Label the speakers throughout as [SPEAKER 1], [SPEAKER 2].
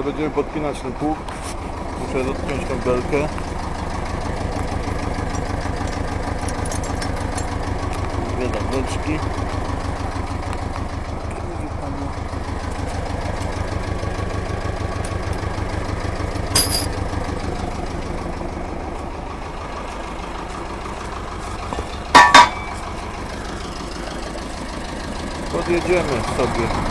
[SPEAKER 1] Teraz będziemy podpinać ten pług. Muszę dotknąć tą belkę. Dwie tableczki. Podjedziemy sobie.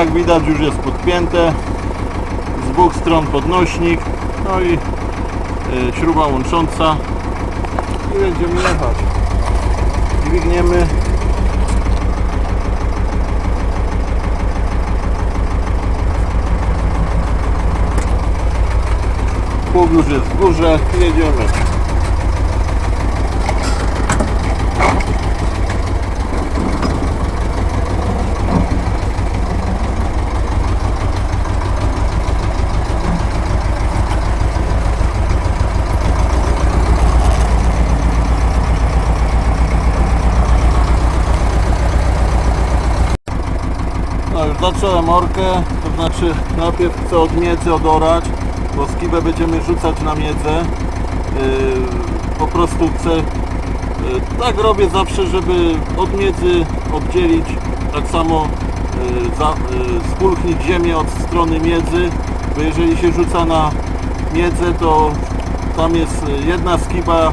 [SPEAKER 1] Jak widać już jest podpięte. Z dwóch stron podnośnik. No i y, śruba łącząca. I będziemy jechać. Dźwigniemy. Pług już jest w górze. Jedziemy Zacząłem orkę, to znaczy najpierw chcę od miedzy odorać, bo skibę będziemy rzucać na miedzę. Yy, po prostu chcę, yy, tak robię zawsze, żeby od miedzy oddzielić, tak samo yy, spulchnić ziemię od strony miedzy, bo jeżeli się rzuca na miedzę, to tam jest jedna skiba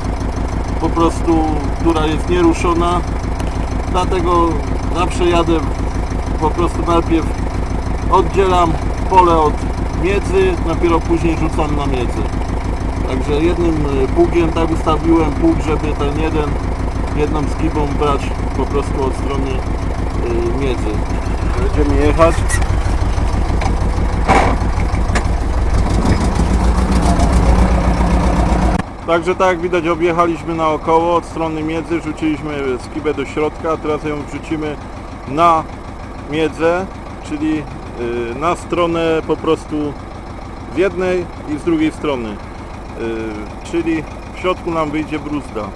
[SPEAKER 1] po prostu, która jest nieruszona, dlatego zawsze jadę po prostu najpierw oddzielam pole od miedzy, dopiero później rzucam na miedzę. Także jednym y, pługiem tak ustawiłem pług, żeby ten jeden, jedną skibą brać po prostu od strony y, miedzy. Będziemy jechać. Także tak jak widać objechaliśmy naokoło od strony miedzy, rzuciliśmy skibę do środka, teraz ją wrzucimy na miedzę, czyli na stronę po prostu z jednej i z drugiej strony. Y, Czyli w środku nam wyjdzie bruzda.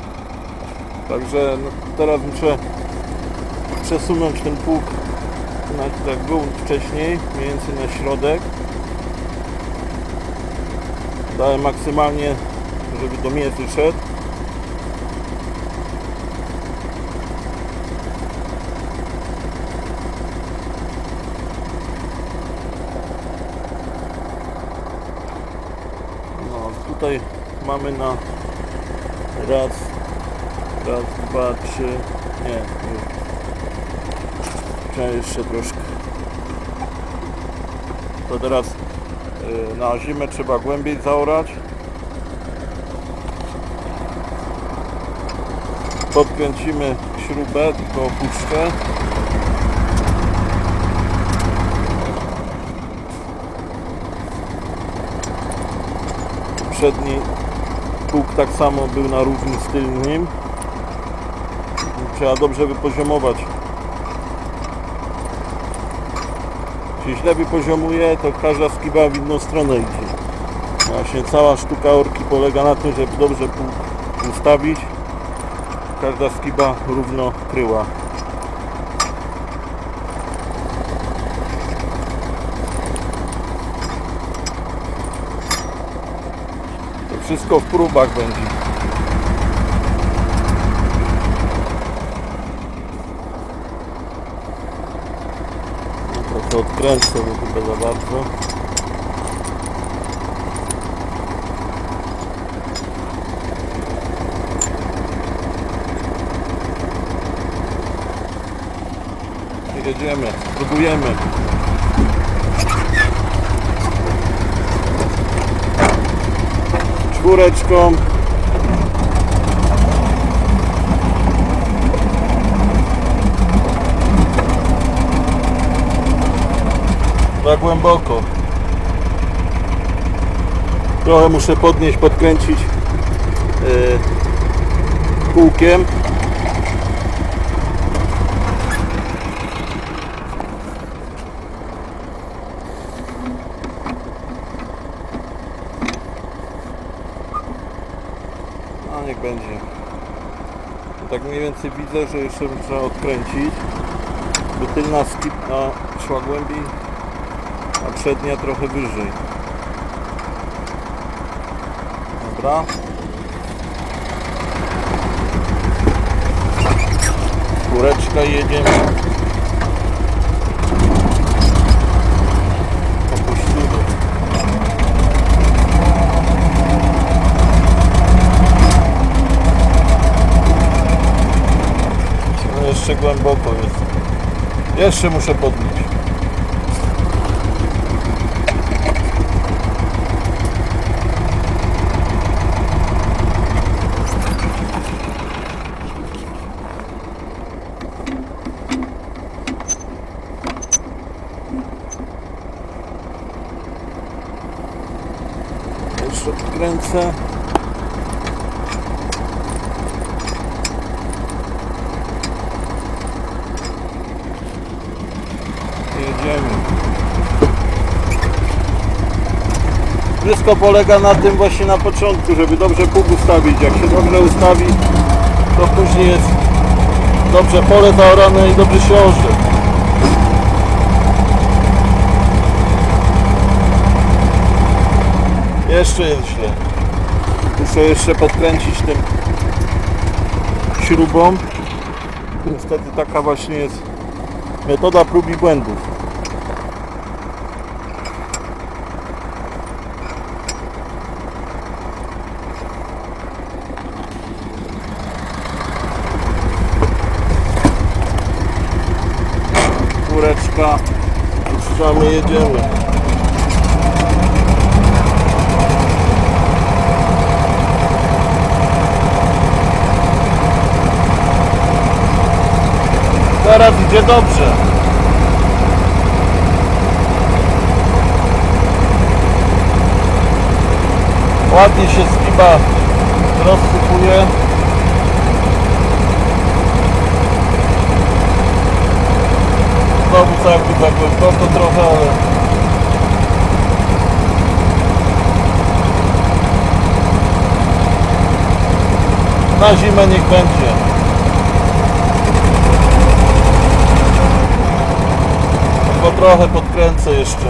[SPEAKER 1] Także no, teraz muszę przesunąć ten pług tak był wcześniej, mniej więcej na środek. Dałem maksymalnie, żeby do miedzy szedł. No tutaj mamy na raz, raz, dwa, trzy, nie. Trzeba jeszcze troszkę. To teraz y, na zimę trzeba głębiej zaorać. Podkręcimy śrubę, tylko opuszczę. Przedni pług tak samo był na równi z tylnym. Trzeba dobrze wypoziomować. Jeśli źle wypoziomuje, to każda skiba w inną stronę idzie. Właśnie cała sztuka orki polega na tym, żeby dobrze pług ustawić. Każda skiba równo kryła. Wszystko w próbach będzie. Trochę odkręcę, bo chyba za bardzo. Jedziemy, próbujemy. Czwóreczką. Za głęboko. Trochę muszę podnieść, podkręcić yy, kółkiem. Niech będzie. Tak mniej więcej widzę, że jeszcze trzeba odkręcić. Bo tylna skipna szła głębiej, a przednia trochę wyżej. Dobra. Kureczka jedziemy. Opuścimy. No jeszcze głęboko jest. Jeszcze muszę podnieść. Jeszcze odkręcę. Jedziemy. Wszystko polega na tym właśnie na początku, żeby dobrze pług ustawić. Jak się dobrze ustawi, to później jest dobrze pole zaorane i dobrze się orze. Jeszcze jest źle. Muszę jeszcze podkręcić tym śrubą. Niestety taka właśnie jest metoda prób i błędów. Puszczamy, jedziemy. Teraz idzie dobrze. Ładnie się skiba rozsypuje. Znowu całkiem za głęboko trochę, ale... Na zimę niech będzie. Tylko trochę podkręcę jeszcze.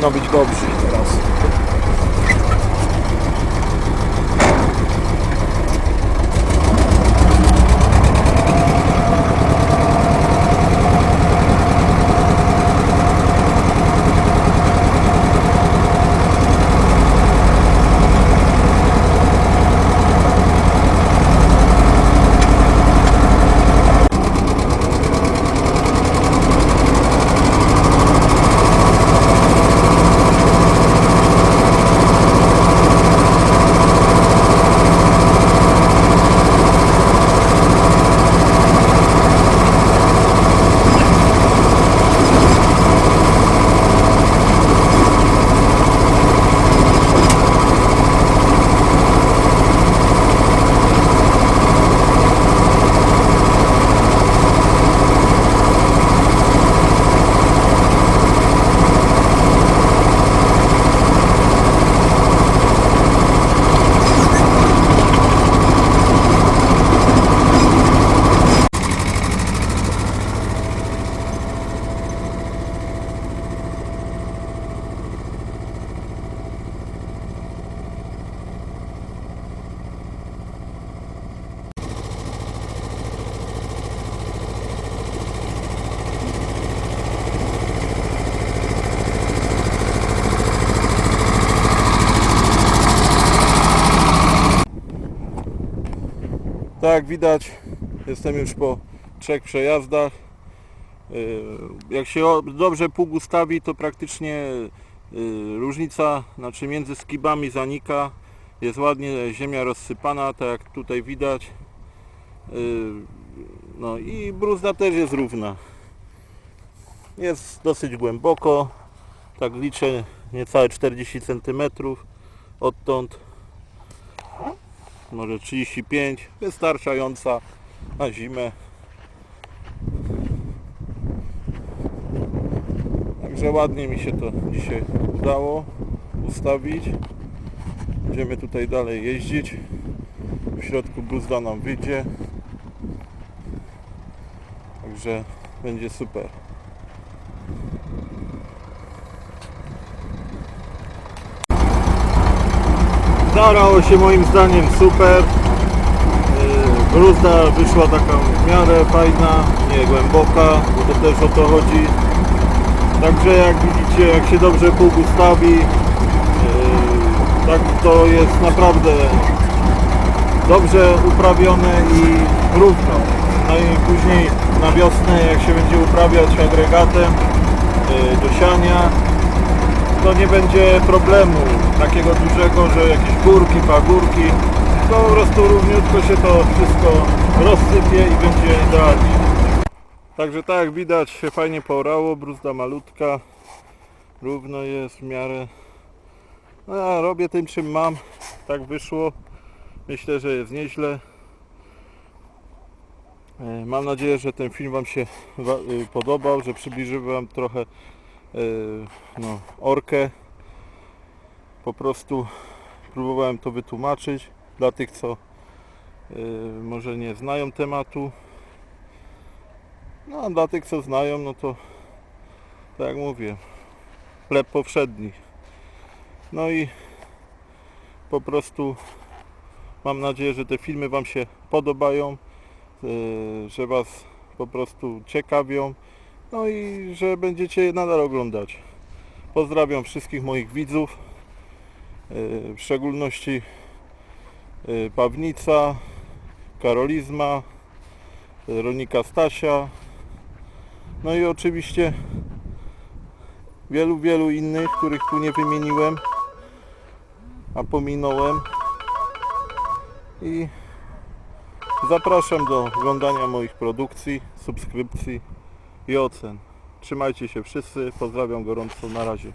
[SPEAKER 1] Powinno być dobrze teraz. Tak jak widać, jestem już po trzech przejazdach. Yy, Jak się dobrze pług ustawi, to praktycznie yy, różnica znaczy między skibami zanika. Jest ładnie ziemia rozsypana, tak jak tutaj widać. Yy, No i bruzda też jest równa. Jest dosyć głęboko. Tak liczę niecałe 40 cm odtąd. Może 35. Wystarczająca na zimę. Także ładnie mi się to dzisiaj udało ustawić. Będziemy tutaj dalej jeździć. W środku bluzda nam wyjdzie. Także będzie super. Zarało się moim zdaniem super. Yy, Bruzda wyszła taka w miarę fajna, nie głęboka, bo to też o to chodzi. Także jak widzicie, jak się dobrze pług ustawi, yy, tak to jest naprawdę dobrze uprawione i równo. No i później na wiosnę, jak się będzie uprawiać agregatem yy, do siania, to nie będzie problemu takiego dużego, że jakieś górki, pagórki, to po prostu równiutko się to wszystko rozsypie i będzie idealnie. Także tak jak widać się fajnie porało, bruzda malutka, równo jest w miarę. No ja robię tym czym mam, tak wyszło. Myślę, że jest nieźle. E, Mam nadzieję, że ten film Wam się y, podobał, że przybliżył Wam trochę no, orkę. Po prostu próbowałem to wytłumaczyć dla tych, co y, może nie znają tematu. No a dla tych, co znają, no to tak jak mówię, chleb powszedni. No i po prostu mam nadzieję, że te filmy Wam się podobają, y, że Was po prostu ciekawią. No i że będziecie nadal oglądać. Pozdrawiam wszystkich moich widzów, yy, w szczególności yy, Pawnica, Karolizma, rolnika Stasia, no i oczywiście wielu, wielu innych, których tu nie wymieniłem, a pominąłem. I zapraszam do oglądania moich produkcji, subskrypcji i ocen. Trzymajcie się wszyscy, pozdrawiam gorąco, na razie.